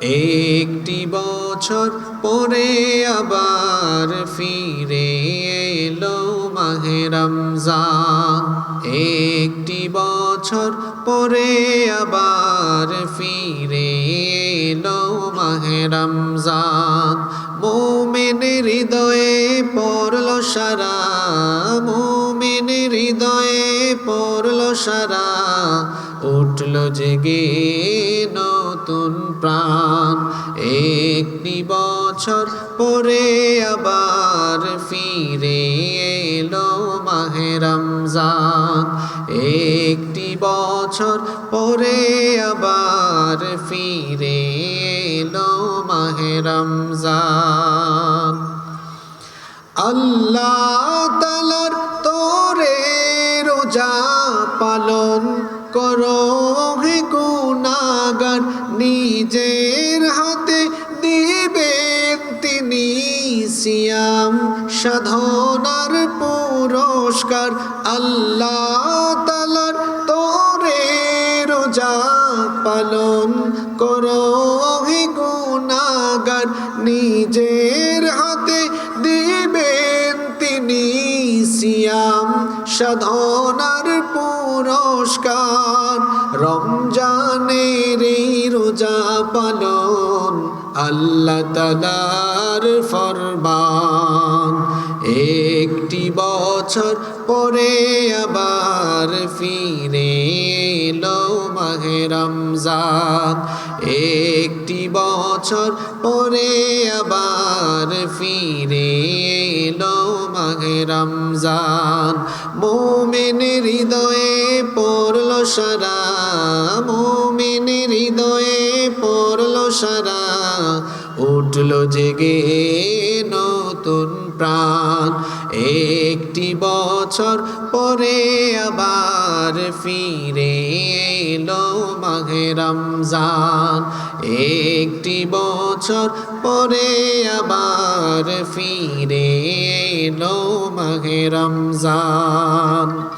একটি বছর পরে আবার ফিরে এলো মাহে রমজান। একটি বছর পরে আবার ফিরে এলো মাহে রমজান। মোমেন হৃদয়ে পড়ল সারা, মোমেন হৃদয়ে পড়ল সারা। উঠল জেগে নতুন প্রাণ। একটি বছর পরে আবার ফিরে এলো মাহে রমজান। একটি বছর পরে আবার ফিরে এলো মাহে রমজান। আল্লাহ তালার তোরে রোজা পালন করো হে গুনাগার নিজের হাতে দিবেন তিনি সিয়াম। সাধনার পুরস্কার আল্লাহ তালার তোরে রোজা পালন করো হে গুনাগার নিজের হাতে দিবেন তিনি সাধনার রমজানের এই রোজা পালন আল্লাহ তালার ফরমান। একটি বছর পরে আবার ফিরে এলো মাহে রমজান। একটি বছর পরে আবার ফিরে এলো মাহে রমজান। মোমেন হৃদয়ে সারা, মোমেন হৃদয়ে পড়ল সারা। উঠল জেগে নতুন প্রাণ। একটি বছর পরে আবার ফিরে এলো মাঘে রমজান। একটি বছর পরে আবার ফিরে এলো মাঘে রমজান।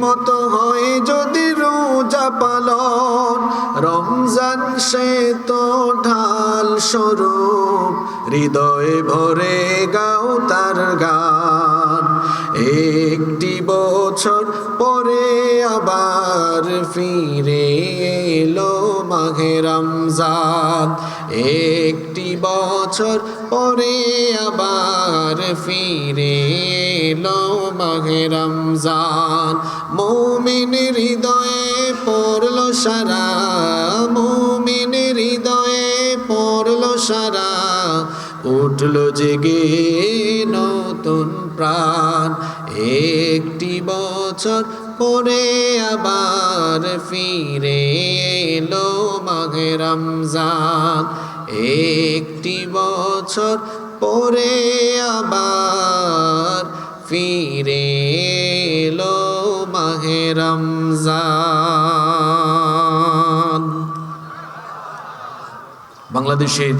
মতো হয় যদি স্বরূপ, হৃদয়ে ভরে গাও তার গান। একটি বছর পরে আবার ফিরে এলো মাঘে রমজান। একটি বছর পরে আবার ফিরে এলো মাঘে রমজান। মৌমিন হৃদয়ে পড়ল সারা, মৌমিন হৃদয়ে সারা উঠল জেগে নতুন প্রাণ। একটি বছর পরে আবার ফিরে এলো মাঘে রমজান। একটি বছর পরে আবার ফিরে এলো মাঘে রমজান। বাংলাদেশের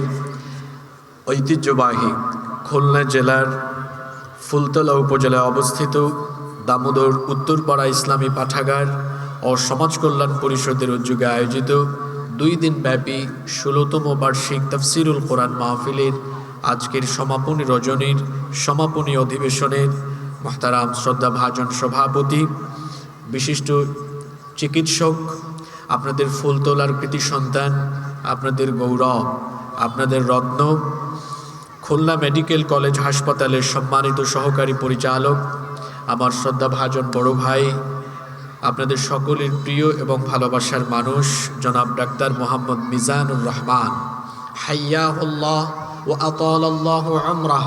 ঐতিহ্যবাহী খুলনা জেলার ফুলতলা উপজেলায় অবস্থিত দামোদর উত্তরপাড়া ইসলামী পাঠাগার ও সমাজ কল্যাণ পরিষদের উদ্যোগে আয়োজিত দুই দিন ব্যাপী ষোলোতম বার্ষিক তফসিরুল কোরআন মাহফিলের আজকের সমাপনী রজনীর সমাপনী অধিবেশনের মহতারাম শ্রদ্ধা ভাজন সভাপতি, বিশিষ্ট চিকিৎসক, আপনাদের ফুলতলার কৃতি সন্তান আপনাদের গৌরব আপনাদের রত্ন খুলনা মেডিকেল কলেজ হাসপাতালের সম্মানিত সহকারী পরিচালক আমার শ্রদ্ধাভাজন বড় ভাই আপনাদের সকলের প্রিয় এবং ভালোবাসার মানুষ জনাব ডাক্তার মোহাম্মদ মিজানুর রহমান হাইয়াহুল্লাহ ও আতাল্লাহ আমরাহ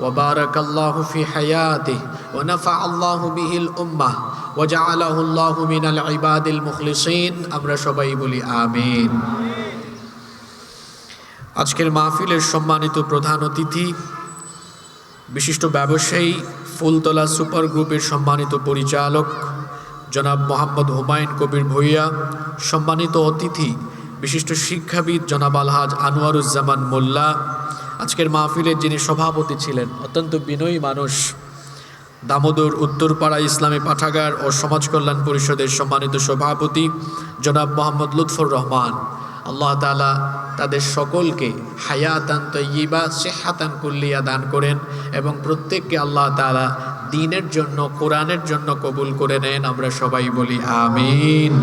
وبارك الله في حياته ونفع الله به الأمة ওয়াজআলাহুল্লাহু মিনাল ইবাদিল মুখলিসিন আমরা সবাই বলি আমিন আজকের মাহফিলের সম্মানিত প্রধান অতিথি, বিশিষ্ট ব্যবসায়ী, ফুলতলা সুপার গ্রুপের সম্মানিত পরিচালক, জনাব মোহাম্মদ হুমায়ুন কবির ভূঁইয়া, সম্মানিত অতিথি, বিশিষ্ট শিক্ষাবিদ জনাব আলহাজ আনোয়ারুজ্জামান মোল্লা, আজকের মাহফিলের যিনি সভাপতি ছিলেন, অত্যন্ত বিনয়ী মানুষ, দামোদর উত্তরপাড়া ইসলামী পাঠাগার ও সমাজ কল্যাণ পরিষদের সম্মানিত সভাপতি, জনাব মোহাম্মদ লুৎফর রহমান। আল্লাহ তালা তাদের সকলকে হায়াতান তৈবা সেহাতান কুল্লিয়া দান করেন এবং প্রত্যেককে আল্লাহ তালা দিনের জন্য, কোরআনের জন্য কবুল করে নেন। আমরা সবাই বলি, আমিন।